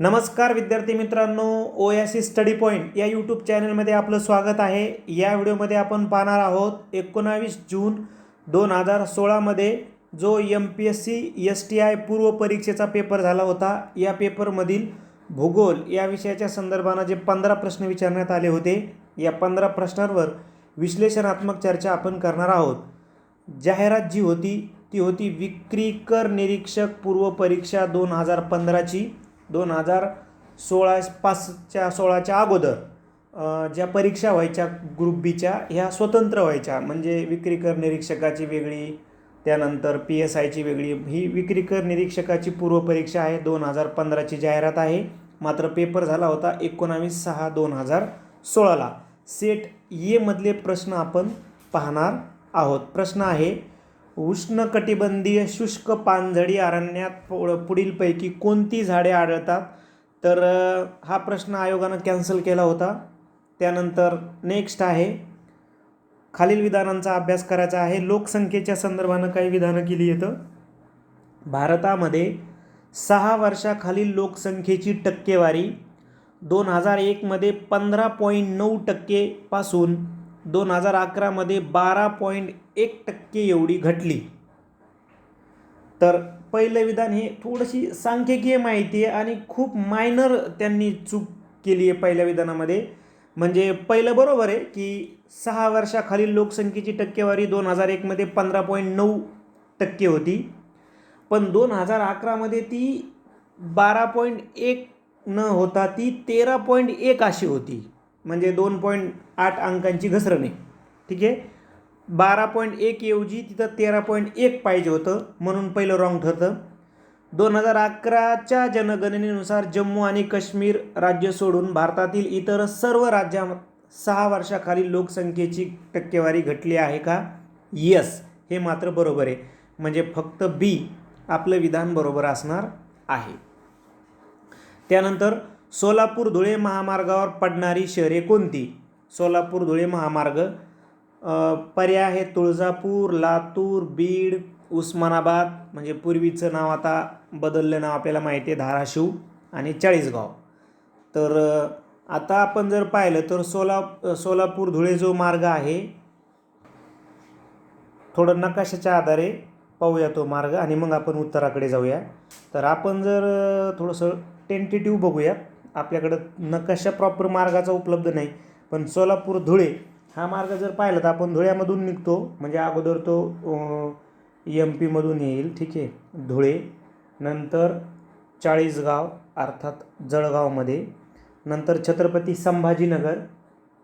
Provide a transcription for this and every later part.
नमस्कार विद्यार्थी मित्रांनो O S C study point या यूट्यूब चॅनलमध्ये आपलं स्वागत आहे. या व्हिडिओमध्ये आपण पाहणार आहोत एकोणावीस जून दोन हजार सोळामध्ये जो M P S C S T I पूर्व परीक्षेचा पेपर झाला होता. या पेपरमधील भूगोल या विषयाच्या संदर्भानं जे पंधरा प्रश्न विचारण्यात आले होते या पंधरा प्रश्नांवर विश्लेषणात्मक चर्चा आपण करणार आहोत. जाहिरात जी होती ती होती विक्री कर निरीक्षक पूर्व परीक्षा दोन हजार पंधराची. दोन हजार सोळा पाचच्या सोळाच्या अगोदर ज्या परीक्षा व्हायच्या ग्रुप बीच्या ह्या स्वतंत्र व्हायच्या. म्हणजे विक्रीकर निरीक्षकाची वेगळी त्यानंतर पी एस आयची वेगळी. ही विक्रीकर निरीक्षकाची पूर्व परीक्षा आहे दोन हजार पंधराची जाहिरात आहे. मात्र पेपर झाला होता एकोणावीस सहा दोन हजार सोळाला. सेट येमधले प्रश्न आपण पाहणार आहोत. प्रश्न आहे उष्णकटिबंधीय शुष्क पानझडी अरण्यात पुढीलपैकी कोणती झाडे आढळतात? तर हा प्रश्न आयोगानं कॅन्सल केला होता. त्यानंतर नेक्स्ट आहे. खालील विधानांचा अभ्यास करायचा आहे. लोकसंख्येच्या संदर्भानं काही विधानं केली येतं. भारतामध्ये सहा वर्षाखालील लोकसंख्येची टक्केवारी दोन हजार एकमध्ये पंधरा पॉईंट नऊ टक्केपासून दोन हजार अकरामध्ये बारा पॉईंट एक टक्के एवढी घटली. तर पहिलं विधान हे थोडीशी सांख्यिकीय माहिती आहे आणि खूप मायनर त्यांनी चूक केली आहे पहिल्या विधानामध्ये. म्हणजे पहिलं बरोबर आहे की सहा वर्षाखालील लोकसंख्येची टक्केवारी दोन हजार एकमध्ये पंधरा पॉईंट नऊ टक्के होती. पण दोन हजार अकरामध्ये ती बारा पॉईंट एक न होता ती तेरा पॉईंट एक अशी होती. म्हणजे दोन पॉईंट आठ अंकांची घसरण. आहे ठीक आहे? बारा पॉईंट एक ऐवजी तिथं तेरा पॉईंट एक पाहिजे होतं म्हणून पहिलं रॉंग ठरतं दोन हजार अकराच्या जनगणनेनुसार जम्मू आणि काश्मीर राज्य सोडून भारतातील इतर सर्व राज्यां सहा वर्षाखालील लोकसंख्येची टक्केवारी घटली आहे का? यस हे मात्र बरोबर आहे. म्हणजे फक्त बी आपलं विधान बरोबर असणार आहे. त्यानंतर सोलापूर धुळे महामार्गावर पडणारी शहरे कोणती? सोलापूर धुळे महामार्ग पर्याय आहे तुळजापूर लातूर बीड उस्मानाबाद. म्हणजे पूर्वीचं नाव आता बदललं नाव आपल्याला माहिती आहे धाराशिव आणि चाळीसगाव. तर आता आपण जर पाहिलं तर सोला सोलापूर धुळे जो मार्ग आहे थोडं नकाशाच्या आधारे पाहूया तो मार्ग आणि मग आपण उत्तराकडे जाऊया. तर आपण जर थोडंसं टेंटेटिव्ह बघूया. आपल्याकडं नकाशा प्रॉपर मार्गाचा उपलब्ध नाही पण सोलापूर धुळे हा मार्ग जर पाहिला तर आपण धुळ्यामधून निघतो. म्हणजे अगोदर तो एम पीमधून येईल. ठीक आहे. धुळे नंतर चाळीसगाव अर्थात जळगावमध्ये. नंतर छत्रपती संभाजीनगर.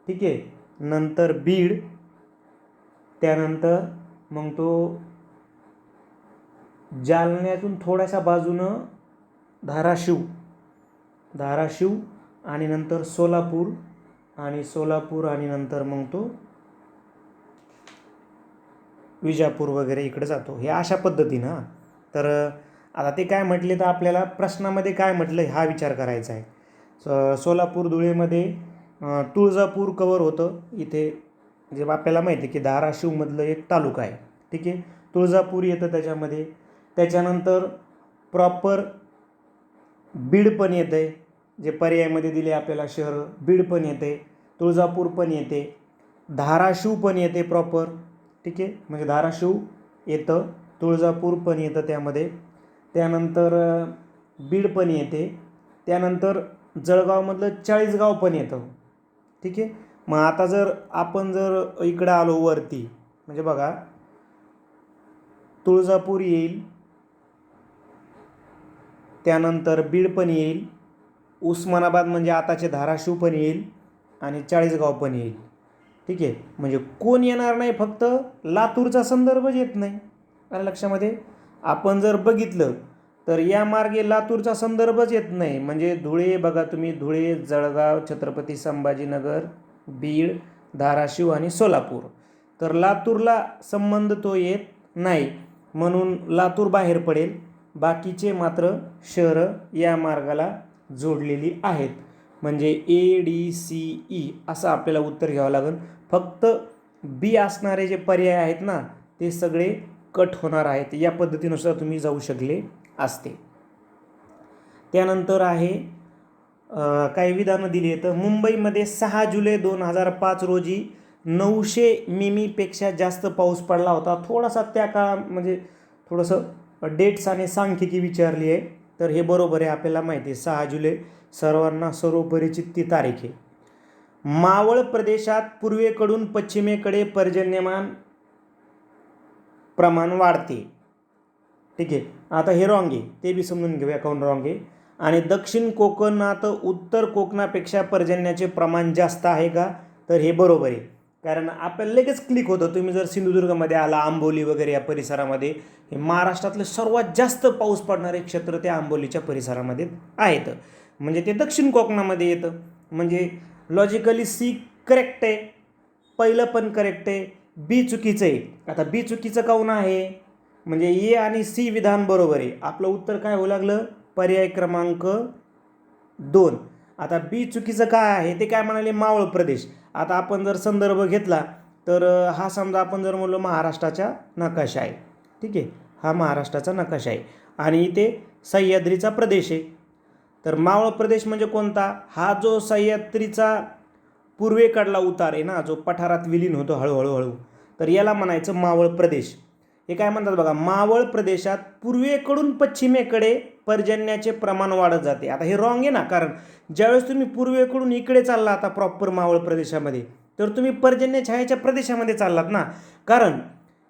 ठीक आहे. नंतर बीड. त्यानंतर मग तो जालन्यातून थोड्याशा बाजूनं धाराशिव. धाराशिव आणि नंतर सोलापूर. आणि सोलापूर आणि नंतर मग तो विजापूर वगैरे इकडे जातो. हे अशा पद्धतीनं हां. तर आता ते काय म्हटले तर आपल्याला प्रश्नामध्ये काय म्हटलं हा विचार करायचा आहे. स सोलापूर धुळेमध्ये तुळजापूर कवर होतं. इथे जे आपल्याला माहिती आहे की धाराशिवमधलं एक तालुका आहे. ठीक आहे? तुळजापूर येतं त्याच्यामध्ये. त्याच्यानंतर प्रॉपर बीड पण येतं आहे जे पर्यायमध्ये दिले आपल्याला शहरं बीड पण येते तुळजापूर पण येते धाराशिव पण येते प्रॉपर ठीक आहे? म्हणजे धाराशिव येतं तुळजापूर पण येतं त्यामध्ये. त्यानंतर बीड पण येते. त्यानंतर जळगावमधलं चाळीसगाव पण येतं. ठीक आहे? मग आता जर आपण जर इकडं आलो वरती म्हणजे बघा तुळजापूर येईल त्यानंतर बीड पण येईल उस्मानाबाद म्हणजे आताचे धाराशिव पण येईल आणि चाळीसगाव पण येईल. ठीक आहे? म्हणजे कोण येणार नाही फक्त लातूरचा संदर्भच येत नाही. आणि लक्षामध्ये? आपण जर बघितलं तर या मार्गे लातूरचा संदर्भच येत नाही. म्हणजे धुळे बघा तुम्ही धुळे जळगाव छत्रपती संभाजीनगर बीड धाराशिव आणि सोलापूर. तर लातूरला संबंध तो येत नाही. म्हणून लातूर बाहेर पडेल. बाकीचे मात्र शहरं या मार्गाला जोडलेली आहेत. म्हणजे ए डी सी ई असं आपल्याला उत्तर घ्यावं लागेल. फक्त बी असणारे जे पर्याय आहेत ना ते सगळे कट होणार आहेत. या पद्धतीनुसार तुम्ही जाऊ शकले असते. त्यानंतर आहे काही विधानं दिली आहेत. मुंबईमध्ये सहा जुलै दोन हजार पाच रोजी नऊशे मिमीपेक्षा जास्त पाऊस पडला होता. थोडासा त्या काळा म्हणजे थोडंसं डेट्स आणि सांख्यिकी विचारली आहे. तर हे बरोबर आहे आपल्याला माहिती आहे सहा जुलै सर्वांना सर्वपरिचित ती तारीख आहे. मावळ प्रदेशात पूर्वेकडून पश्चिमेकडे पर्जन्यमान प्रमाण वाढते. ठीक आहे आता हे रॉंग आहे ते बी समजून घेऊया काऊन रॉंग आहे. आणि दक्षिण कोकणात उत्तर कोकणापेक्षा पर्जन्याचे प्रमाण जास्त आहे का? तर हे बरोबर आहे. कारण आपल्याला लगेच क्लिक होतं. तुम्ही जर सिंधुदुर्गमध्ये आला आंबोली वगैरे या परिसरामध्ये हे महाराष्ट्रातले सर्वात जास्त पाऊस पडणारे क्षेत्र ते आंबोलीच्या परिसरामध्ये आहेत. म्हणजे ते दक्षिण कोकणामध्ये येतं. म्हणजे लॉजिकली सी करेक्ट आहे. पहिलं पण करेक्ट आहे. बी चुकीचं आहे. आता बी चुकीचं काऊन आहे? म्हणजे ए आणि सी विधान बरोबर आहे. आपलं उत्तर काय होऊ लागलं? पर्याय क्रमांक दोन. आता बी चुकीचं काय आहे? ते काय म्हणाले? मावळ प्रदेश. आता आपण जर संदर्भ घेतला तर हा समजा आपण जर म्हणलो महाराष्ट्राचा नकाशा आहे. ठीक आहे? हा महाराष्ट्राचा नकाशा आहे. आणि इथे सह्याद्रीचा प्रदेश आहे. तर मावळ प्रदेश म्हणजे कोणता? हा जो सह्याद्रीचा पूर्वेकडला उतार आहे ना जो पठारात विलीन होतो हळूहळू हळू. तर याला म्हणायचं मावळ प्रदेश. हे काय म्हणतात बघा मावळ प्रदेशात पूर्वेकडून पश्चिमेकडे पर्जन्याचे प्रमाण वाढत जाते. आता हे रॉंग आहे ना कारण ज्यावेळेस तुम्ही पूर्वेकडून इकडे चालला आता प्रॉपर मावळ प्रदेशामध्ये तर तुम्ही पर्जन्य छायाच्या प्रदेशामध्ये चाललात ना. कारण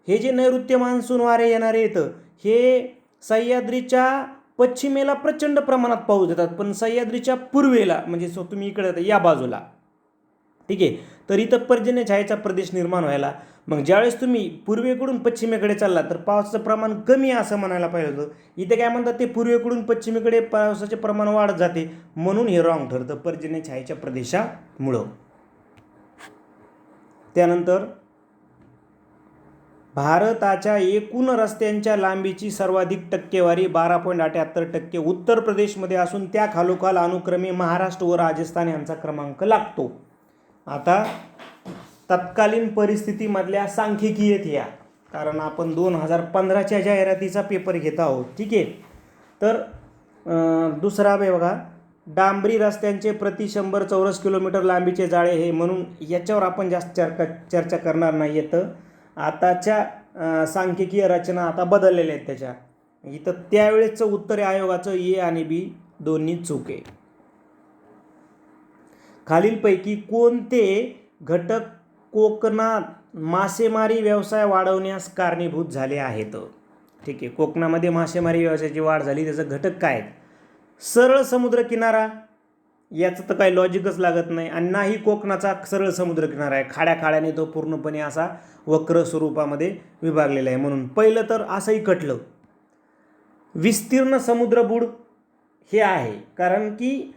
हे जे नैऋत्य मान्सून वारे येणारे येतं हे सह्याद्रीच्या पश्चिमेला प्रचंड प्रमाणात पाऊस देतात पण सह्याद्रीच्या पूर्वेला म्हणजे सो तुम्ही इकडे या बाजूला. ठीक आहे? तर इथं पर्जन्य छायेचा प्रदेश निर्माण व्हायला मग ज्यावेळेस तुम्ही पूर्वेकडून पश्चिमेकडे चालला तर पावसाचं प्रमाण कमी असं म्हणायला पाहिजे होतं. इथे काय म्हणतात ते पूर्वेकडून पश्चिमेकडे पावसाचे प्रमाण वाढत जाते. म्हणून हे रॉंग ठरतं. पर्जन्य छायेच्या प्रदेशामुळं. त्यानंतर भारताच्या एकूण रस्त्यांच्या लांबीची सर्वाधिक टक्केवारी बारा पॉईंट अठ्याहत्तर टक्के उत्तर प्रदेशमध्ये असून त्या खालोखाल अनुक्रमे महाराष्ट्र व राजस्थान यांचा क्रमांक लागतो. आता तत्कालीन परिस्थितीमधल्या सांख्यिकी या. कारण आपण दोन हजार पंधराच्या जाहिरातीचा पेपर घेत आहोत. ठीक आहे? तर दुसरा बे बघा. डांबरी रस्त्यांचे प्रति शंभर चौरस किलोमीटर लांबीचे जाळे हे म्हणून याच्यावर आपण जास्त चर्चा चर्चा करणार नाही येतं. आताच्या सांख्यिकीय रचना आता बदललेल्या आहेत त्याच्या. इथं त्यावेळेचं उत्तर आयोगाचं ए आणि बी दोन्ही चूक आहे. खालीलपैकी कोणते घटक कोकणात मासेमारी व्यवसाय वाढवण्यास कारणीभूत झाले आहेत. ठीक आहे कोकणामध्ये मासेमारी व्यवसायाची वाढ झाली त्याचं घटक काय आहेत? सरळ समुद्रकिनारा याचं तर काही लॉजिकच लागत नाही. आणि नाही कोकणाचा सरळ समुद्रकिनारा आहे. खाड्या खाड्याने तो पूर्णपणे असा वक्र स्वरूपामध्ये विभागलेला आहे. म्हणून पहिलं तर असंही कटलं. विस्तीर्ण समुद्रबुड हे आहे. कारण की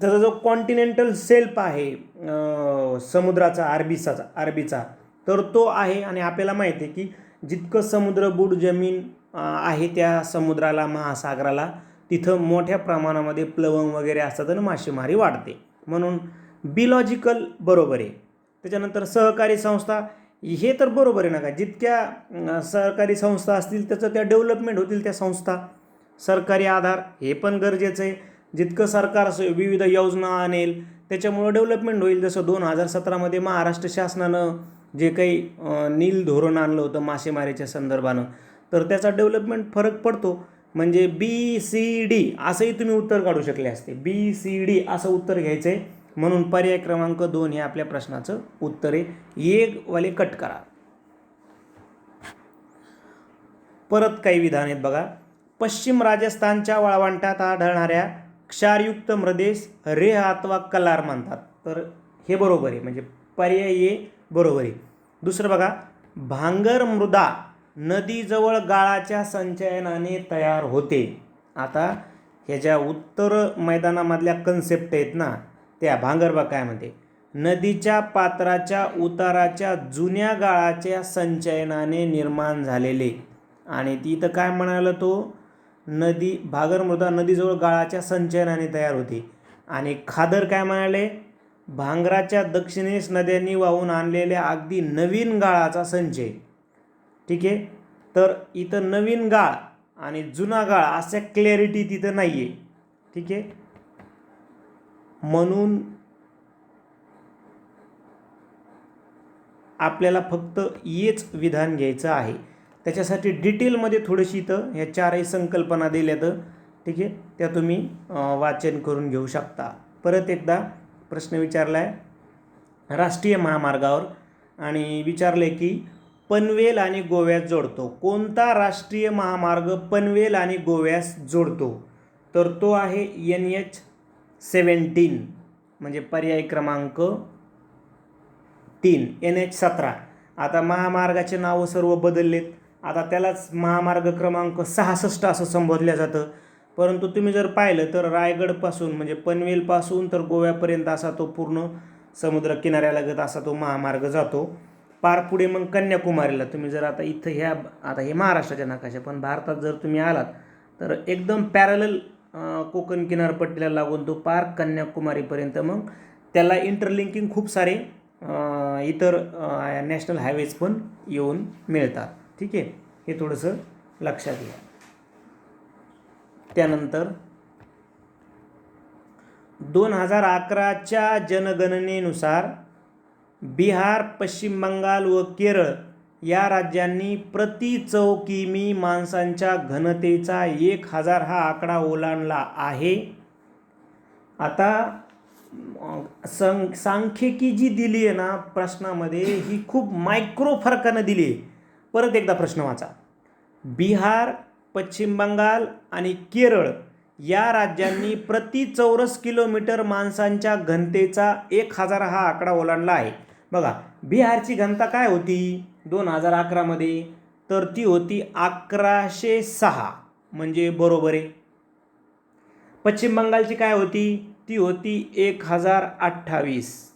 त्याचा जो कॉन्टिनेंटल सेल्फ आहे समुद्राचा अरबीचा अरबीचा तर तो आहे आणि आपल्याला माहिती आहे की जितकं समुद्रबुड जमीन आहे त्या समुद्राला महासागराला तिथं मोठ्या प्रमाणामध्ये प्लवंग वगैरे असतात आणि मासेमारी वाढते. म्हणून बिलॉजिकल बरोबर आहे. त्याच्यानंतर सहकारी संस्था हे तर बरोबर आहे ना का? जितक्या सहकारी संस्था असतील त्याचं त्या डेव्हलपमेंट होतील त्या संस्था. सरकारी आधार हे पण गरजेचं आहे. जितकं सरकार असं विविध योजना आणेल त्याच्यामुळं डेव्हलपमेंट होईल. जसं दोन हजार सतरामध्ये महाराष्ट्र शासनानं जे काही नील धोरण आणलं होतं मासेमारीच्या संदर्भानं तर त्याचा डेव्हलपमेंट फरक पडतो. म्हणजे बी सी डी असंही तुम्ही उत्तर काढू शकले असते. बी सी डी असं उत्तर घ्यायचं आहे म्हणून पर्याय क्रमांक दोन हे आपल्या प्रश्नाचं उत्तर आहे. एक वाले कट करा. परत काही विधान आहेत बघा. पश्चिम राजस्थानच्या वाळवंटात आढळणाऱ्या क्षारयुक्त मृदेश रेह अथवा कलार म्हणतात तर हे बरोबर आहे. म्हणजे पर्याय ये बरोबर आहे. दुसरं बघा भांगर मृदा नदीजवळ गाळाच्या संचयनाने तयार होते. आता ह्या ज्या उत्तर मैदानामधल्या कन्सेप्ट आहेत ना त्या भांगर बा काय म्हणते. नदीच्या पात्राच्या उताराच्या जुन्या गाळाच्या संचयनाने निर्माण झालेले. आणि ती तर काय म्हणाला तो? नदी भागर मृदा नदीजवळ गाळाच्या संचयनाने तयार होते. आणि खादर काय म्हणाले? भांगराच्या दक्षिणेस नद्यांनी वाहून आणलेल्या अगदी नवीन गाळाचा संचय. ठीक आहे? तर इथं नवीन गाळ आणि जुना गाळ अशा क्लॅरिटी तिथं नाही आहे ठीक आहे? म्हणून आपल्याला फक्त हेच विधान घ्यायचं आहे. त्याच्यासाठी डिटेलमध्ये थोडीशी इथं ह्या चारही संकल्पना दिल्या ठीक आहे? त्या तुम्ही वाचन करून घेऊ शकता. परत एकदा प्रश्न विचारला आहे राष्ट्रीय महामार्गावर आणि विचारले की पनवेल आणि गोव्यास जोडतो. कोणता राष्ट्रीय महामार्ग पनवेल आणि गोव्यास जोडतो? तर तो आहे एन एच सेवन्टीन म्हणजे पर्याय क्रमांक तीन. एन एच सतरा. आता महामार्गाचे नावं सर्व बदललेत. आता त्यालाच महामार्ग क्रमांक सहासष्ट असं संबोधलं जातं. परंतु तुम्ही जर पाहिलं तर रायगडपासून म्हणजे पनवेलपासून तर गोव्यापर्यंत असा तो पूर्ण समुद्र किनाऱ्यालगत असा तो महामार्ग जातो. पार पुढे मग कन्याकुमारीला. तुम्ही जर आता इथं ह्या आता हे महाराष्ट्राच्या नकाशा पण भारतात जर तुम्ही आलात तर एकदम पॅरल कोकण किनारपट्टीला लागून तो पार कन्याकुमारीपर्यंत मग त्याला इंटरलिंकिंग खूप सारे इतर नॅशनल हायवेज पण येऊन मिळतात. ठीक आहे? हे थोडंसं लक्षात घ्या. त्यानंतर दोन हजार अकराच्या जनगणनेनुसार बिहार पश्चिम बंगाल व केरळ या राज्यांनी प्रति चौ किमी माणसांच्या घनतेचा एक हजार हा आकडा ओलांडला आहे. आता सं सांख्यिकी जी दिली आहे ना प्रश्नामध्ये ही खूप मायक्रो फरकानं दिली आहे परत एकदा प्रश्न वाचा. बिहार पश्चिम बंगाल आणि केरळ या राज्यांनी प्रति चौरस किलोमीटर माणसांच्या घनतेचा एक हजार हा आकडा ओलांडला आहे. बघा बिहारची घनता काय होती? दोन हजार अकरामध्ये तर ती होती अकराशे सहा. म्हणजे बरोबर आहे. पश्चिम बंगालची काय होती? ती होती एक हजार अठ्ठावीस.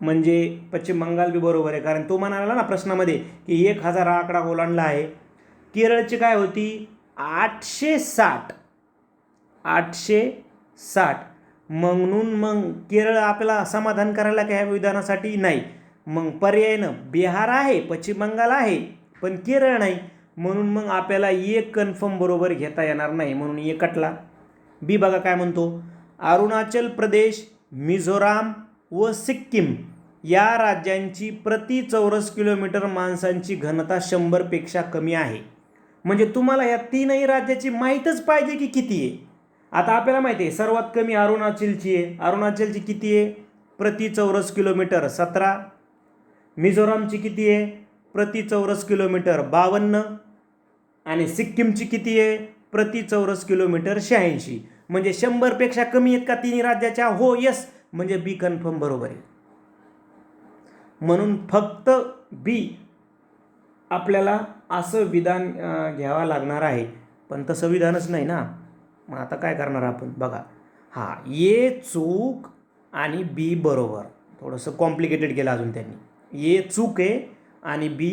म्हणजे पश्चिम बंगाल बी बरोबर आहे. कारण तो म्हणाला ना प्रश्नामध्ये की एक हजार हा आकडा ओलांडला आहे. केरळची काय होती? आठशे साठ. आठशे साठ. म्हणून मग केरळ आपल्याला समाधान करायला काय ह्या विधानासाठी नाही. मग पर्यायनं बिहार आहे पश्चिम बंगाल आहे पण केरळ नाही. म्हणून मग आपल्याला एक कन्फर्म बरोबर घेता येणार नाही. म्हणून एकटला. बी बघा काय म्हणतो. अरुणाचल प्रदेश मिझोराम व सिक्कीम या राज्यांची प्रति चौरस किलोमीटर माणसांची घनता शंभरपेक्षा कमी आहे. म्हणजे तुम्हाला या तीनही राज्याची माहीतच पाहिजे की किती आहे. आता आपल्याला माहिती आहे सर्वात कमी अरुणाचलची आहे. अरुणाचलची किती आहे? प्रति चौरस किलोमीटर सतरा. मिझोरामची किती आहे? प्रति चौरस किलोमीटर बावन्न. आणि सिक्कीमची किती आहे? प्रति चौरस किलोमीटर शहाऐंशी. म्हणजे शंभरपेक्षा कमी आहेत का तिन्ही राज्याच्या? हो यस म्हणजे बी कन्फर्म बरोबर आहे. म्हणून फक्त बी आपल्याला असं विधान घ्यावा घ्यावं लागणार आहे. पण तसं विधानच नाही ना. मग आता काय करणार आपण? बघा. हां ए चूक आणि बी बरोबर. थोडंसं कॉम्प्लिकेटेड केलं अजून त्यांनी. ए चूक आहे आणि बी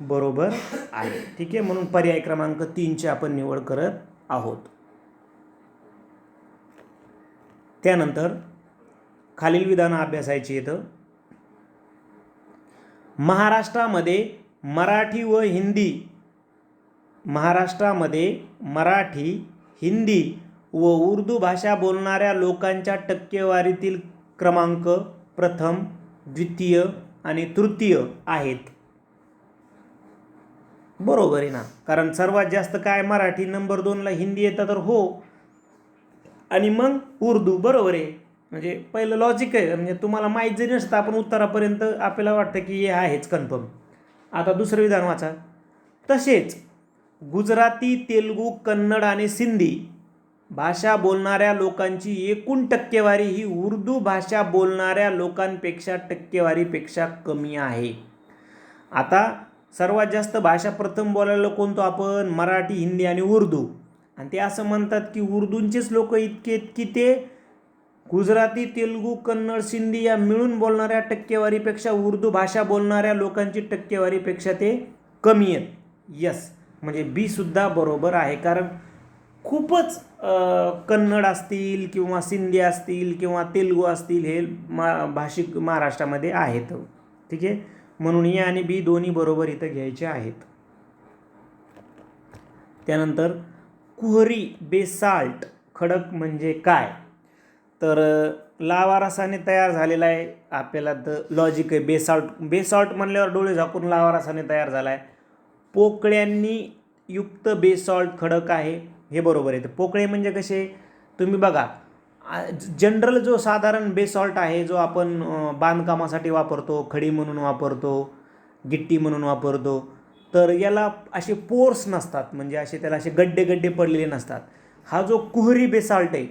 बरोबर आहे. ठीक आहे? म्हणून पर्याय क्रमांक तीनची आपण निवड करत आहोत. त्यानंतर खालील विधानं अभ्यासायची येतं महाराष्ट्रामध्ये मराठी व हिंदी महाराष्ट्रामध्ये मराठी हिंदी व उर्दू भाषा बोलणाऱ्या लोकांच्या टक्केवारीतील क्रमांक प्रथम द्वितीय आणि तृतीय आहेत. बरोबर आहे ना? कारण सर्वात जास्त काय मराठी नंबर दोनला हिंदी येतं तर हो. आणि मग उर्दू बरोबर आहे? म्हणजे पहिलं लॉजिक आहे. म्हणजे तुम्हाला माहीत जरी नसतं आपण उत्तरापर्यंत आपल्याला वाटतं की हे आहेच कन्फर्म आता दुसरं विधान वाचा. तसेच गुजराती तेलुगू कन्नड आणि सिंधी भाषा बोलणाऱ्या लोकांची एकूण टक्केवारी ही उर्दू भाषा बोलणाऱ्या लोकांपेक्षा टक्केवारीपेक्षा कमी आहे. आता सर्वात जास्त भाषा प्रथम बोलायला कोणतो आपण? मराठी हिंदी आणि उर्दू. आणि ते असं म्हणतात की उर्दूंचेच लोक इतके इतकी ते गुजराती तेलुगू कन्नड सिंधी या मिळून बोलणाऱ्या टक्केवारीपेक्षा उर्दू भाषा बोलणाऱ्या लोकांची टक्केवारीपेक्षा ते कमी आहेत. यस म्हणजे बी सुद्धा बरोबर आहे. कारण खूपच कन्नड असतील किंवा सिंधी असतील किंवा तेलुगू असतील हे मा भाषिक महाराष्ट्रामध्ये आहेत. ठीक आहे? म्हणून ए आणि बी दोन्ही बरोबर इथं घ्यायचे आहेत. त्यानंतर कुहरी बेसाल्ट खडक म्हणजे काय? तर लावा रसाने तयार झालेला आहे. आपल्याला तर लॉजिक आहे. बेसॉल्ट बेसॉल्ट म्हणल्यावर डोळे झाकून लावा रसाने तयार झाला आहे पोकळ्यांनी युक्त बेसॉल्ट खडक आहे. हे बरोबर आहे. तर पोकळे म्हणजे कसे? तुम्ही बघा जनरल जो साधारण बेसॉल्ट आहे जो आपण बांधकामासाठी वापरतो खडी म्हणून वापरतो गिट्टी म्हणून वापरतो तर याला असे पोर्स नसतात. म्हणजे असे त्याला असे गड्डे गड्डे पडलेले नसतात. हा जो कुहरी बेसाल्ट आहे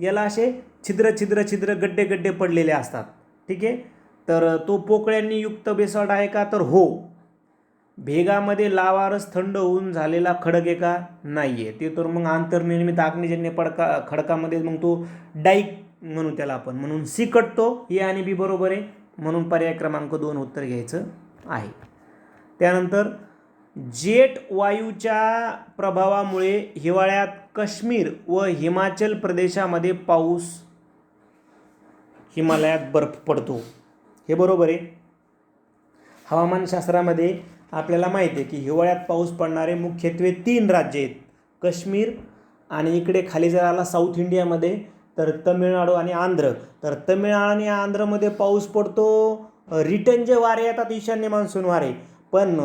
याला असे छिद्र छिद्र छिद्र गड्डे गड्डे पडलेले असतात. ठीक आहे? तर तो पोकळ्यांनी युक्त बेसॉल्ट आहे का? तर हो. भेगामध्ये लावारस थंड होऊन झालेला खडक आहे का? नाही आहे ते तर मग आंतरनिर्मित अग्निजन्य पडका खडकामध्ये मग तो डाईक म्हणू त्याला आपण. म्हणून सी कटतो ए आणि बी बरोबर आहे. म्हणून पर्याय क्रमांक दोन उत्तर घ्यायचं आहे. त्यानंतर जेट वायूच्या प्रभावामुळे हिवाळ्यात काश्मीर व हिमाचल प्रदेशामध्ये पाऊस हिमालयात बर्फ पडतो. हे बरोबर आहे. हवामानशास्त्रामध्ये आपल्याला माहिती आहे की हिवाळ्यात पाऊस पडणारे मुख्यत्वे तीन राज्य आहेत. काश्मीर आणि इकडे खाली जर आला साऊथ इंडियामध्ये तर तमिळनाडू आणि आंध्र. तर तमिळनाडू आणि आंध्रमध्ये पाऊस पडतो. रिटर्न जे वारे येतात ईशान्य मान्सून वारे. पण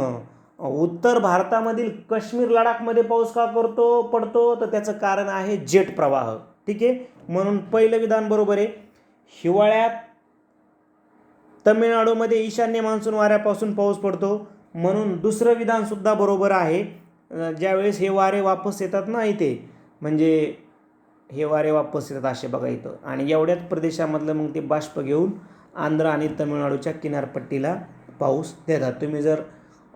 उत्तर भारतामधील काश्मीर लडाखमध्ये पाऊस का करतो पडतो? तर त्याचं कारण आहे जेट प्रवाह. ठीक आहे? म्हणून पहिलं विधान बरोबर आहे. हिवाळ्यात तमिळनाडूमध्ये ईशान्य मान्सून वाऱ्यापासून पाऊस पडतो. म्हणून दुसरं विधानसुद्धा बरोबर आहे. ज्यावेळेस हे वारे वापस येतात ना इथे म्हणजे हे वारे वापस येतात असे बघा इथं. आणि एवढ्याच प्रदेशामधलं मग ते बाष्प घेऊन आंध्र आणि तमिळनाडूच्या किनारपट्टीला पाऊस देतात. तुम्ही जर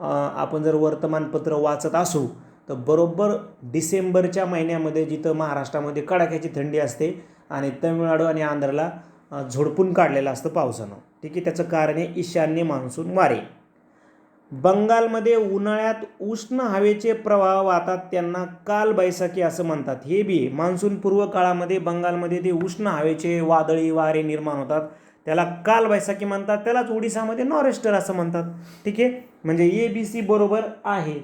आपण जर वर्तमानपत्र वाचत असू तर बरोबर डिसेंबरच्या महिन्यामध्ये जिथं महाराष्ट्रामध्ये कडाक्याची थंडी असते आणि तमिळनाडू आणि आंध्रला झोडपून काढलेलं असतं पावसानं. ठीक आहे त्याचं कारण आहे ईशान्य मान्सून वारे. बंगालमध्ये उन्हाळ्यात उष्ण हवेचे प्रवाह वाहतात त्यांना काल बैसाखी असं म्हणतात. हे बी मान्सून पूर्व काळामध्ये बंगालमध्ये ते उष्ण हवेचे वादळी वारे निर्माण होतात त्याला काल बैसाखी म्हणतात त्यालाच ओडिसामध्ये नॉरेस्टर असं म्हणतात. ठीक आहे म्हणजे ए बी सी बरोबर आहे.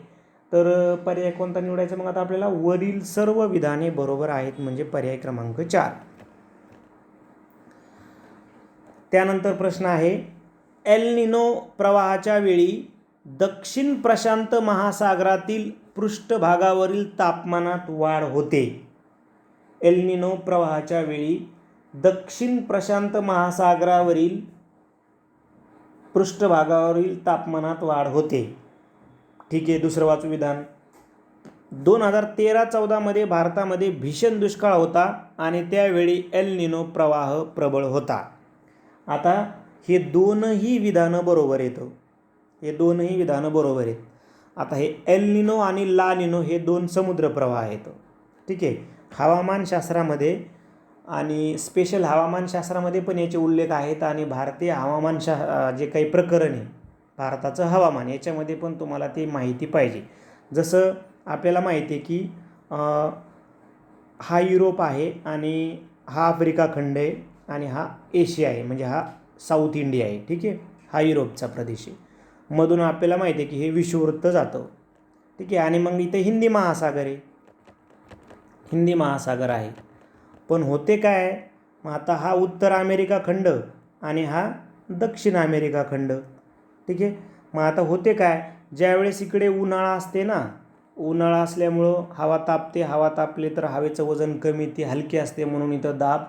तर पर्याय कोणता निवडायचा? मग आता आपल्याला वरील सर्व विधाने बरोबर आहेत म्हणजे पर्याय क्रमांक चार. त्यानंतर प्रश्न आहे एल निनो प्रवाहाच्या वेळी दक्षिण प्रशांत महासागरातील पृष्ठभागावरील तापमानात वाढ होते. एल निनो प्रवाहाच्या वेळी दक्षिण प्रशांत महासागरावरील पृष्ठभागावरील तापमानात वाढ होते. ठीक आहे दुसरं वाचू विधान. दोन हजार तेरा चौदामध्ये भारतामध्ये भीषण दुष्काळ होता आणि त्यावेळी एल निनो प्रवाह प्रबळ होता. आता हे दोनही विधानं बरोबर येतं हो. हे. दोनही विधानं बरोबर आहेत. आता हे एल निनो आणि ला निनो हे दोन समुद्र प्रवाह आहेत हो. ठीक आहे हवामानशास्त्रामध्ये आणि स्पेशल हवामानशास्त्रामध्ये पण याचे उल्लेख आहेत आणि भारतीय हवामानशा जे काही प्रकरण आहे भारताचं हवामान याच्यामध्ये पण तुम्हाला ते माहिती पाहिजे. जसं आपल्याला माहिती आहे की हा युरोप आहे आणि हा आफ्रिका खंड आहे आणि हा एशिया आहे म्हणजे हा साऊथ इंडिया आहे ठीक आहे? हा युरोपचा प्रदेश आहे. मधून आपल्याला माहिती आहे की हे विषुववृत्त जातं ठीक आहे? आणि मग इथे हिंदी महासागर आहे. हिंदी महासागर आहे. पण होते काय? मग आता हा उत्तर अमेरिका खंड आणि हा दक्षिण अमेरिका खंड. ठीक आहे? मग आता होते काय? ज्यावेळेस इकडे उन्हाळा असते ना उन्हाळा असल्यामुळं हवा तापते हवा तापले तर हवेचं वजन कमी ती हलकी असते म्हणून इथं दाब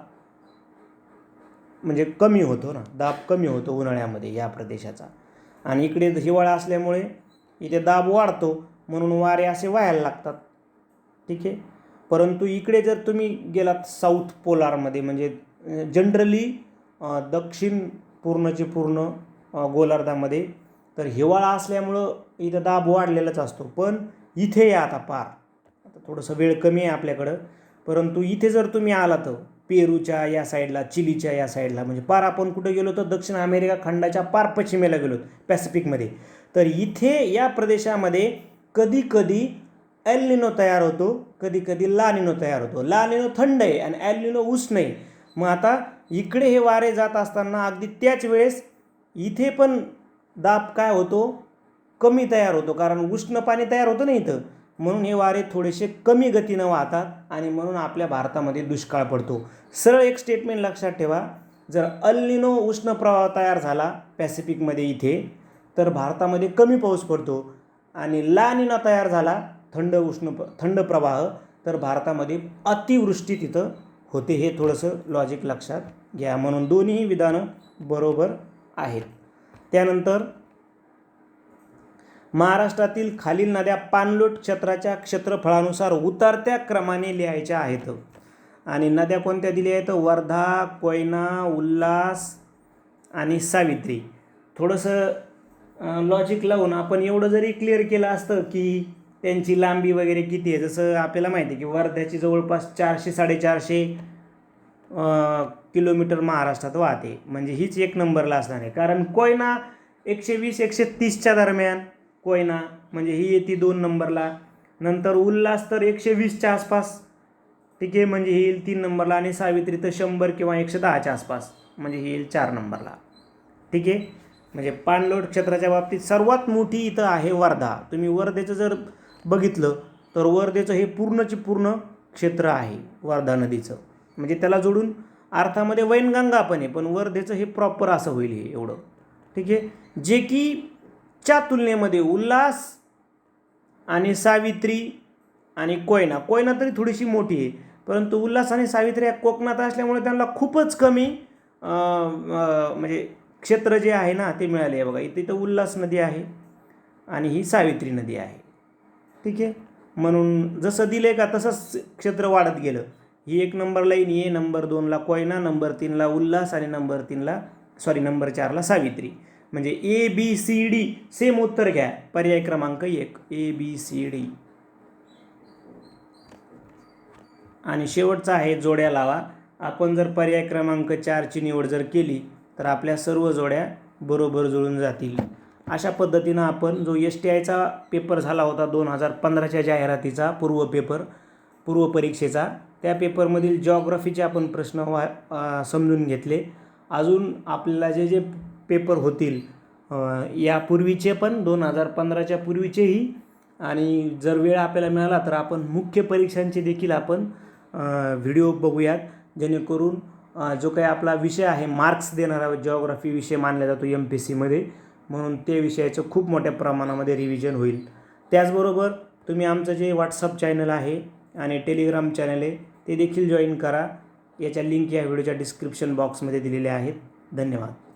म्हणजे कमी होतो ना दाब कमी होतो उन्हाळ्यामध्ये या प्रदेशाचा. आणि इकडे हिवाळा असल्यामुळे इथे दाब वाढतो म्हणून वारे असे व्हायला लागतात. ठीक आहे? परंतु इकडे जर तुम्ही गेलात साऊथ पोलारमध्ये म्हणजे जनरली दक्षिण पूर्णचे पूर्ण गोलार्धामध्ये तर हिवाळा असल्यामुळं इथं दाब वाढलेलाच असतो. पण इथे या आता पार. आता थोडंसं वेळ कमी आहे आपल्याकडं. परंतु इथे जर तुम्ही आला तर पेरूच्या या साईडला चिलीच्या या साईडला म्हणजे पार आपण कुठे गेलो तर दक्षिण अमेरिका खंडाच्या पार पश्चिमेला गेलो पॅसिफिकमध्ये. तर इथे या प्रदेशामध्ये कधी कधी एल निनो तयार होतो कधी कधी ला निनो तयार होतो. ला निनो थंड आहे आणि एल निनो उष्ण आहे. मग आता इकडे हे वारे जात असताना अगदी त्याच वेळेस इथे पण दाब काय होतो? कमी तयार होतो कारण उष्ण पाणी तयार होतं ना इथं. म्हणून हे वारे थोडेसे कमी गतीनं वाहतात आणि म्हणून आपल्या भारतामध्ये दुष्काळ पडतो. सरळ एक स्टेटमेंट लक्षात ठेवा. जर अल्लिनो उष्ण प्रवाह तयार झाला पॅसिफिकमध्ये इथे तर भारतामध्ये कमी पाऊस पडतो आणि लानिना तयार झाला थंड उष्ण थंड प्रवाह तर भारतामध्ये अतिवृष्टी तिथं होते हे थोडंसं लॉजिक लक्षात घ्या. म्हणून दोन्ही विधानं बरोबर आहेत. त्यानंतर महाराष्ट्रातील खालील नद्या पाणलोट क्षेत्राच्या क्षेत्रफळानुसार उतरत्या क्रमाने लिहायच्या आहेत. आणि नद्या कोणत्या दिल्या आहेत? वर्धा कोयना उल्हास आणि सावित्री. थोडंसं लॉजिक लावून आपण एवढं जरी क्लिअर केलं असतं की त्यांची लांबी वगैरे किती आहे? जसं आपल्याला माहिती आहे की वर्ध्याची जवळपास चारशे साडेचारशे किलोमीटर महाराष्ट्रात वाहते. म्हणजे हीच एक नंबरला असणार आहे. कारण कोयना एकशे वीस एकशे तीसच्या दरम्यान कोयना म्हणजे ही येते दोन नंबरला. नंतर उल्हास तर एकशे वीसच्या आसपास. ठीक आहे म्हणजे ही येईल तीन नंबरला आणि सावित्री तर शंभर किंवा एकशे दहाच्या आसपास. म्हणजे ही येईल चार नंबरला. ठीक आहे? म्हणजे पाणलोट क्षेत्राच्या बाबतीत सर्वात मोठी इथं आहे वर्धा. तुम्ही वर्धेचं जर बघितलं तर वर्धेचं हे पूर्णचे पूर्ण क्षेत्र आहे वर्धा नदीचं. म्हणजे त्याला जोडून अर्थामध्ये वैनगंगा पण आहे पण वर्धेचं हे प्रॉपर असं होईल हे एवढं. ठीक आहे? जे की च्या तुलनेमध्ये उल्हास आणि सावित्री आणि कोयना कोयना तरी थोडीशी मोठी आहे परंतु उल्हास आणि सावित्री या कोकणात असल्यामुळे त्यांना खूपच कमी म्हणजे क्षेत्र जे आहे ना ते मिळाले आहे बघा. इथे तर उल्हास नदी आहे आणि ही सावित्री नदी आहे. ठीक आहे? म्हणून जसं दिले का तसंच क्षेत्र वाढत गेलं. ही एक नंबर लाईन ये नंबर दोनला कोयना नंबर तीनला उल्हास आणि नंबर तीनला सॉरी नंबर चारला सावित्री. म्हणजे A B C D same उत्तर घ्या. पर्याय क्रमांक एक. ए बी सी डी आणि शेवटचा आहे जोड्या लावा. आपण जर पर्याय क्रमांक चारची निवड जर केली तर आपल्या सर्व जोड्या बरोबर जुळून जातील. अशा पद्धतीनं आपण जो एस टी आयचा पेपर झाला होता दोन हजार पंधराच्या जाहिरातीचा पूर्व पेपर पूर्व परीक्षेचा त्या पेपरमधील जॉग्रफीचे आपण प्रश्न वा समजून घेतले. अजून आपल्याला जे जे पेपर होतील यापूर्वीचे पण दोन हजार पंधराच्या पूर्वीचेही आणि जर वेळ आपल्याला मिळाला तर आपण मुख्य परीक्षांचे देखील आपण व्हिडिओ बघूयात. जेणेकरून जो काही आपला विषय आहे मार्क्स देणारा जॉग्राफी विषय मानला जातो एम पी सीमध्ये म्हणून ते विषयाचं खूप मोठ्या प्रमाणामध्ये रिव्हिजन होईल. त्याचबरोबर तुम्ही आमचं जे व्हॉट्सअप चॅनल आहे आणि टेलिग्राम चॅनल आहे ते देखील जॉईन करा. याच्या लिंक या व्हिडिओच्या डिस्क्रिप्शन बॉक्समध्ये दिलेल्या आहेत. धन्यवाद.